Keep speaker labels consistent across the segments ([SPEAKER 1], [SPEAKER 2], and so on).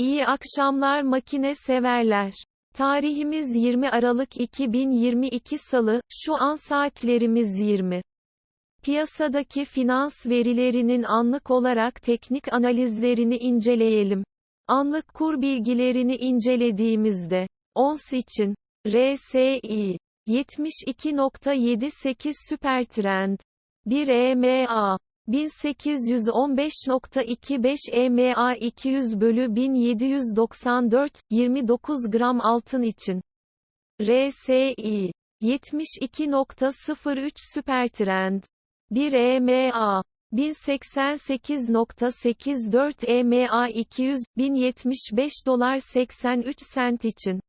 [SPEAKER 1] İyi akşamlar makine severler. Tarihimiz 20 Aralık 2022 Salı, şu an saatlerimiz 20. Piyasadaki finans verilerinin anlık olarak teknik analizlerini inceleyelim. Anlık kur bilgilerini incelediğimizde, ons için, RSI, 72.78 süper trend, 1 EMA, 1815.25 EMA 200 bölü 1794, 29 gram altın için. RSI 72.03 süper trend. 1 EMA 1088.84 EMA 200 1075 dolar 83 sent için.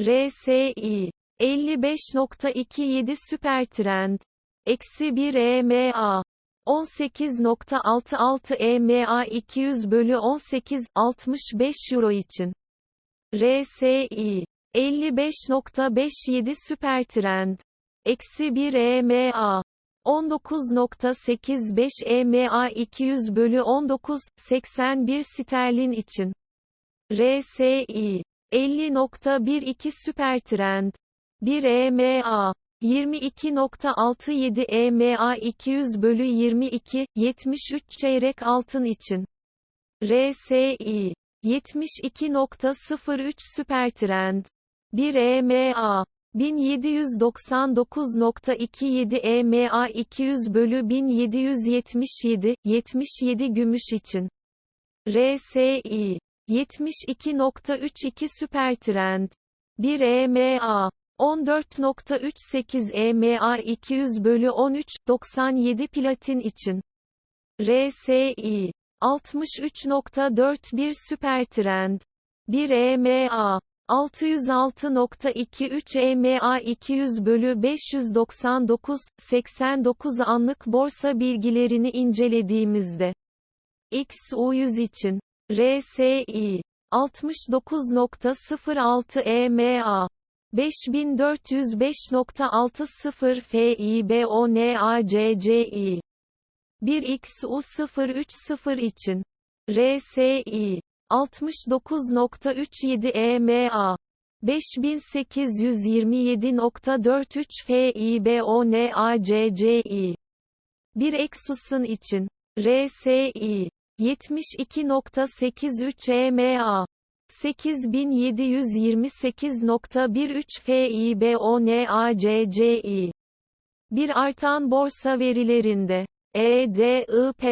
[SPEAKER 1] RSI 55.27 süper trend. Eksi 1 EMA 18.66 EMA 200 bölü 18, 65 euro için. RSI 55.57 süper trend. Eksi 1 EMA 19.85 EMA 200 bölü 19, 81 sterlin için. RSI 50.12 süper trend. 1 EMA 22.67 EMA 200 bölü 22, 73 çeyrek altın için. RSI 72.03 süper trend. 1 EMA 1799.27 EMA 200 bölü 1777, 77 gümüş için. RSI 72.32 süper trend. 1 EMA 14.38 EMA 200 bölü 13, 97 platin için. RSI 63.41 süper trend. 1 EMA 606.23 EMA 200 bölü 599, 89 anlık borsa bilgilerini incelediğimizde. XU100 için. RSI 69.06 EMA 5405.60 FIBONACCI 1XU030 için. RSI 69.37 EMA 5827.43 FIBONACCI 1 Exus'un için. RSI 72.83 EMA 8728.13 FIBONACCI. Bir artan borsa verilerinde. EDIP,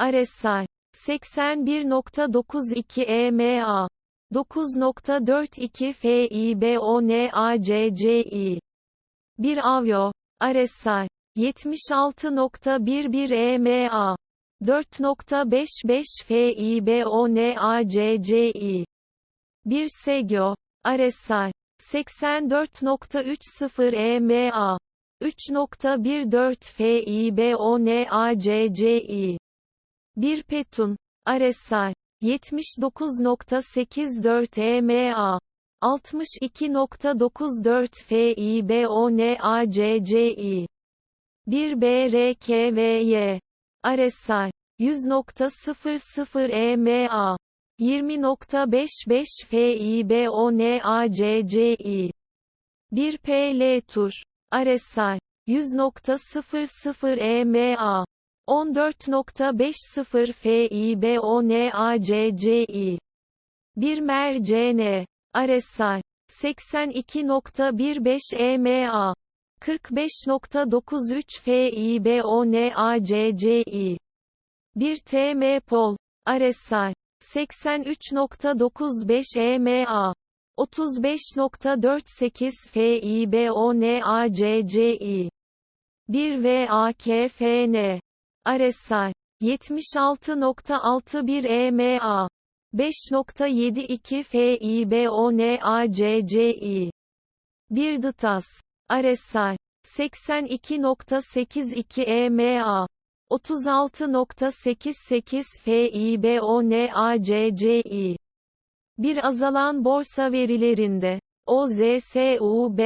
[SPEAKER 1] RSI 81.92 EMA 9.42 FIBONACCI. Bir avyo. RSI 76.11 EMA 4.55 FIBONACCI. Bir Segyo, RSI, 84.30 EMA, 3.14 FIBONACCI. Bir Petun, RSI, 79.84 EMA, 62.94 FIBONACCI. Bir BRKVY, RSI, 100.00 EMA, 20.55 FIBONACCI. Bir PL Tur. RSI. 100.00 EMA. 14.50 FIBONACCI. Bir Mer CN. RSI. 82.15 EMA. 45.93 FIBONACCI. Bir TM Pol. RSI. 83.95 EMA 35.48 FIBONACCI 1 VAKFN RSI 76.61 EMA 5.72 FIBONACCI 1 DTAS RSI 82.82 EMA 36.88 FIBONACCI. Bir azalan borsa verilerinde, OZSUB,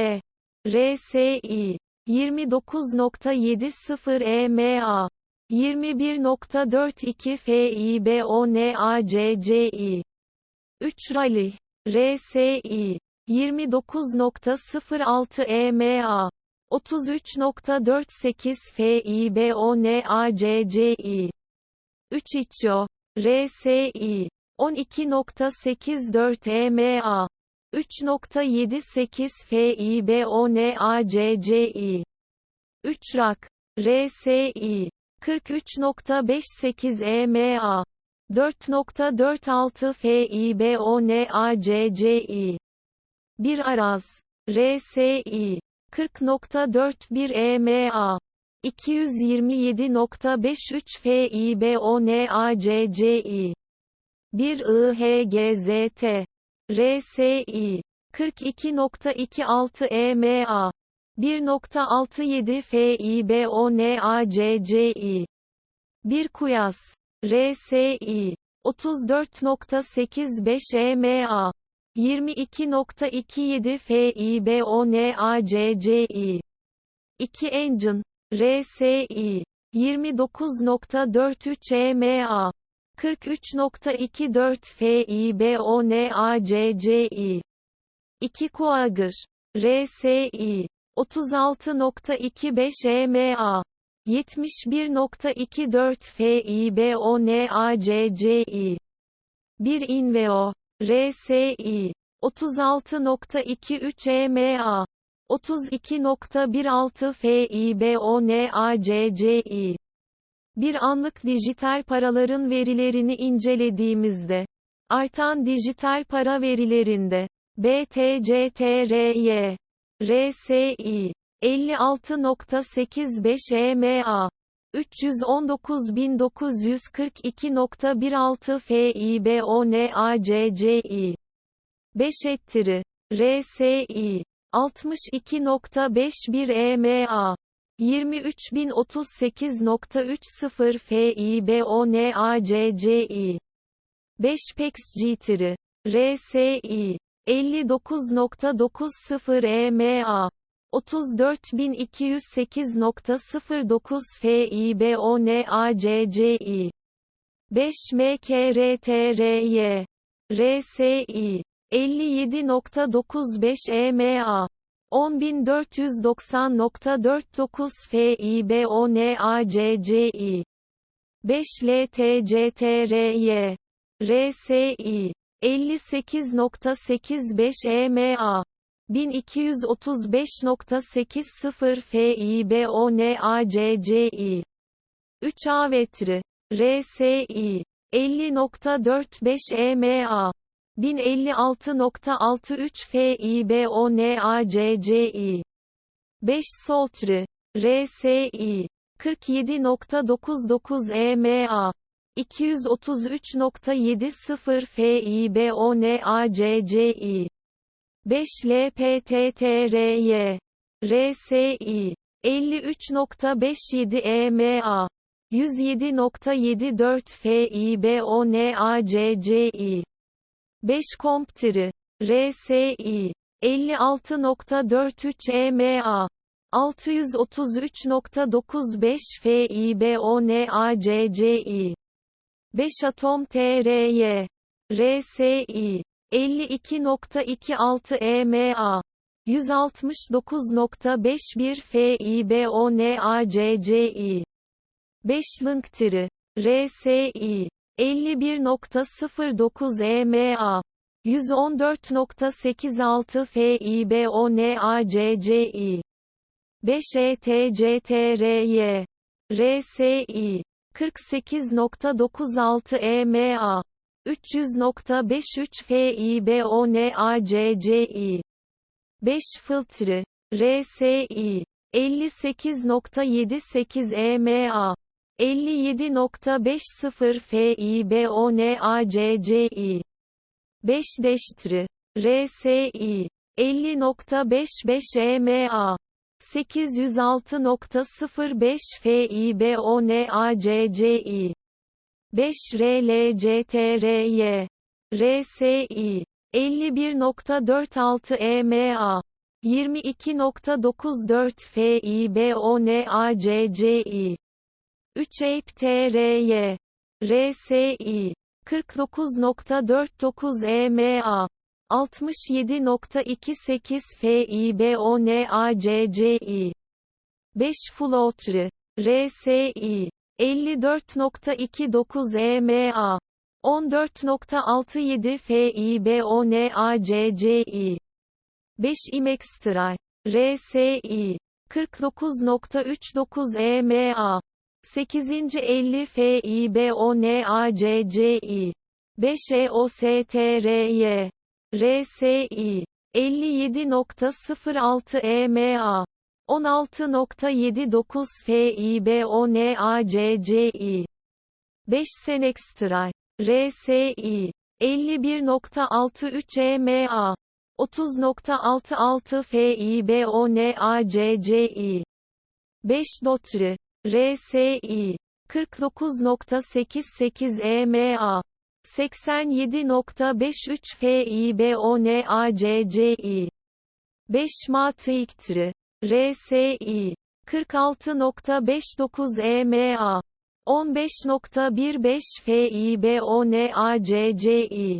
[SPEAKER 1] RSI, 29.70 EMA, 21.42 FIBONACCI. 3 Rally, RSI, 29.06 EMA, 33.48 FIBONACCI, 3 İçyo, RSI, 12.84 EMA, 3.78 FIBONACCI, 3 Rak, RSI, 43.58 EMA, 4.46 FIBONACCI, 1 Araz, RSI, 40.41 EMA, 227.53 FIBONACCI, 1 IHGZT, RSI, 42.26 EMA, 1.67 FIBONACCI, 1 Kuyas, RSI, 34.85 EMA, 22.27 FIBONACCI, 2 Engine, RSI, 29.43 EMA, 43.24 FIBONACCI, 2 Coager, RSI, 36.25 EMA, 71.24 FIBONACCI, 1 Inveo, RSI, 36.23 EMA, 32.16 FIBONACCI, bir anlık dijital paraların verilerini incelediğimizde, artan dijital para verilerinde, BTCTRY, RSI, 56.85 EMA, 319.942.16 FIBONACCI, 5 Ettiri, RSI, 62.51 EMA, 23038.30 FIBONACCI, 5 PEX Gtiri, RSI, 59.90 EMA, 34208.09 FIBONACCI, 5 MKRTRY, RSI, 57.95 EMA, 10490.49 FIBONACCI, 5 LTCTRY, RSI, 58.85 EMA, 1235.80 FIBONACCI, 3 Avetri, RSI, 50.45 EMA, 1056.63 FIBONACCI, 5 Soltri, RSI, 47.99 EMA, 233.70 FIBONACCI, 5 LPTTRY, RSI, 53.57 EMA, 107.74 FIBONACCI, 5 Comptiri, RSI, 56.43 EMA, 633.95 FIBONACCI, 5 Atom TRY, RSI, 52.26 EMA, 169.51 FIBONACCI, 5 Linktiri, RSI, 51.09 EMA, 114.86 FIBONACCI, 5 ETCTRY, RSI, 48.96 EMA, 300.53 FIBONACCI, 5 Filtri, RSI, 58.78 EMA, 57.50 FIBONACCI, 5 Deştri, RSI, 50.55 EMA, 806.05 FIBONACCI, 5 RLCTRY, RSI, 51.46 EMA, 22.94 FIBONACCI, 3 EIP TRY, RSI, 49.49 EMA 67.28 FIBONACCI 5 Flotre RSI 54.29 EMA 14.67 FIBONACCI 5 Imextray RSI 49.39 EMA 8. 50 FIBONACCI 5 EOSTRY RSI 57.06 EMA 16.79 FIBONACCI 5 Senextray RSI 51.63 EMA 30.66 FIBONACCI 5 Dotre RSI 49.88 EMA 87.53 FIBONACCI 5 Matrixtre RSI 46.59 EMA 15.15 FIBONACCI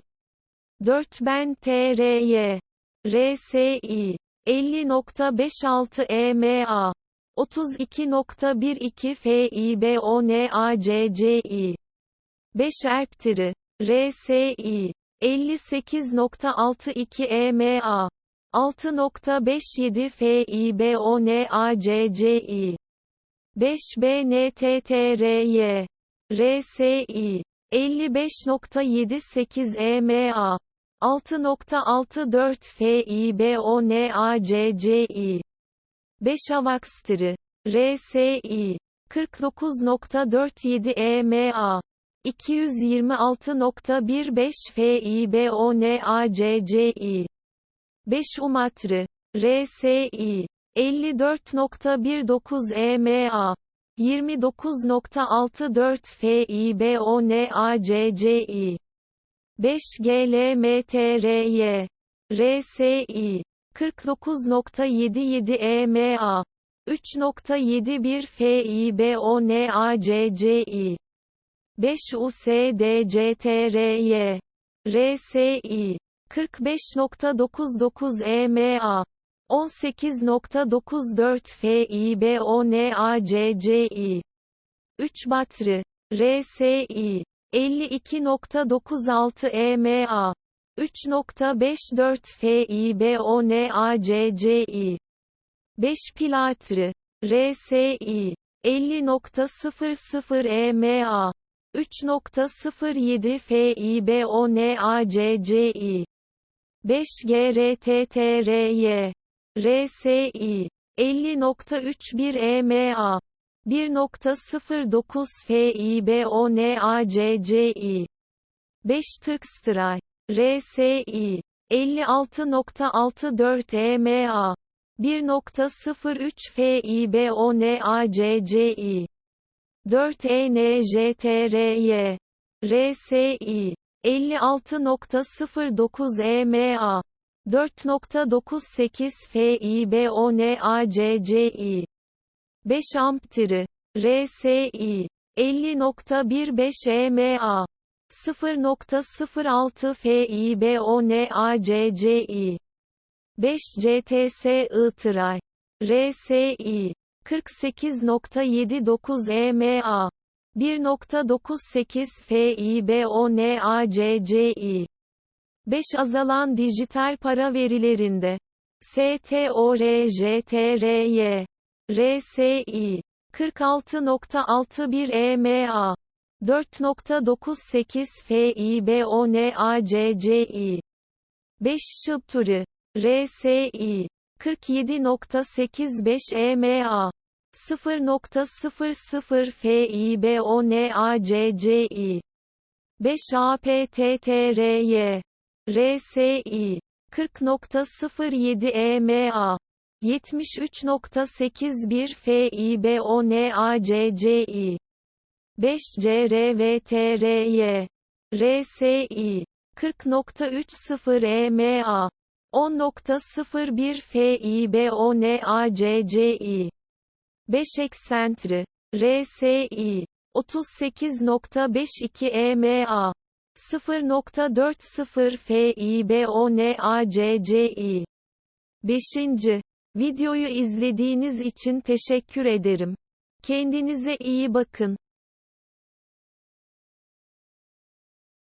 [SPEAKER 1] 4 Ben TRY RSI 50.56 EMA 32.12 FIBONACCI 5 Erptiri RSI 58.62 EMA 6.57 FIBONACCI 5 BNTTRY RSI 55.78 EMA 6.64 FIBONACCI 5 Avaxtri RSI 49.47 EMA 226.15 FIBONACCI 5 Umatri RSI 54.19 EMA 29.64 FIBONACCI 5 GLMTRY RSI 49.77 EMA 3.71 FIBONACCI 5 USDCTRY RSI 45.99 EMA 18.94 FIBONACCI 3 Batri RSI 52.96 EMA 3.54 FIBONACCI 5 Pilatri RSI 50.00 EMA 3.07 FIBONACCI 5 GRTTRY RSI 50.31 EMA 1.09 FIBONACCI 5 Turkstray RSI 56.64 EMA 1.03 FIBONACCI 4 ENJTRY RSI 56.09 EMA 4.98 FIBONACCI 5 Amptiri RSI 50.15 EMA 0.06 FIBONACCI 5 CTS Itray RSI 48.79 EMA 1.98 FIBONACCI 5 azalan dijital para verilerinde. STORJTRY RSI 46.61 EMA 4.98 FIBONACCI 5 Şıpturi RSI 47.85 EMA 0.00 FIBONACCI 5 APTTRY RSI 40.07 EMA 73.81 FIBONACCI 5 CRVTRY RSI 40.30 EMA 10.01 FIBONACCI 5 Eksentri RSI 38.52 EMA 0.40 FIBONACCI 5. Videoyu izlediğiniz için teşekkür ederim. Kendinize iyi bakın.